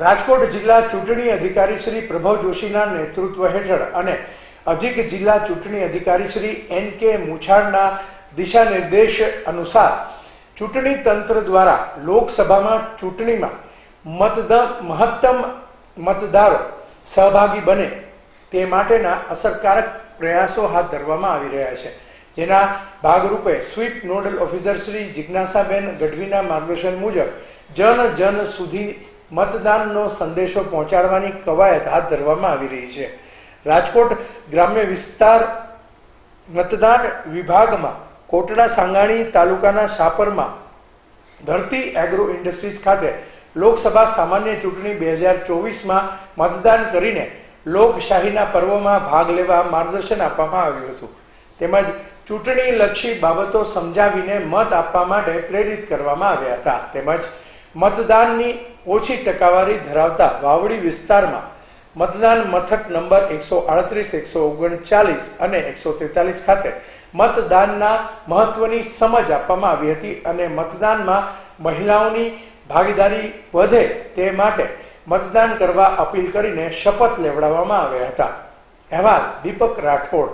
રાજકોટ જિલ્લા ચૂંટણી અધિકારી શ્રી પ્રભવ જોશીના નેતૃત્વ હેઠળ અને અધિક જિલ્લા ચૂંટણી અધિકારી શ્રી એન કે મુછાળના દિશા નિર્દેશ અનુસાર ચૂંટણી તંત્ર દ્વારા લોકસભામાં ચૂંટણીમાં મતદાન મહત્તમ મતદારો સહભાગી બને તે માટેના અસરકારક પ્રયાસો હાથ ધરવામાં આવી રહ્યા છે. જેના ભાગરૂપે sweep nodal officer Shri Jignasaben ગઢવીના માર્ગદર્શન મુજબ જન જન સુધી મતદાનનો સંદેશો પહોંચાડવાની કવાયત હાથ ધરવામાં આવી રહી છે. રાજકોટ ગ્રામ્ય વિસ્તાર મતદાન વિભાગમાં કોટડા સાંગાણી તાલુકાના શાપરમાં ધરતી એગ્રો ઇન્ડસ્ટ્રીઝ ખાતે લોકસભા સામાન્ય ચૂંટણી બે હજાર ચોવીસમાં મતદાન કરીને લોકશાહીના પર્વમાં ભાગ લેવા માર્ગદર્શન આપવામાં આવ્યું હતું. તેમજ ચૂંટણી લક્ષી બાબતો સમજાવીને મત આપવા માટે પ્રેરિત કરવામાં આવ્યા હતા. તેમજ મતદાનની ઓછી ટકાવારી ધરાવતા વાવડી વિસ્તારમાં મતદાન મથક નંબર એકસો આડત્રીસ, એકસો ઓગણચાલીસ અને એકસો તેતાલીસ ખાતે મતદાનના મહત્વની સમજ આપવામાં આવી હતી અને મતદાનમાં મહિલાઓની ભાગીદારી વધે તે માટે મતદાન કરવા અપીલ કરીને શપથ લેવડાવવામાં આવ્યા હતા. અહેવાલ દીપક રાઠોડ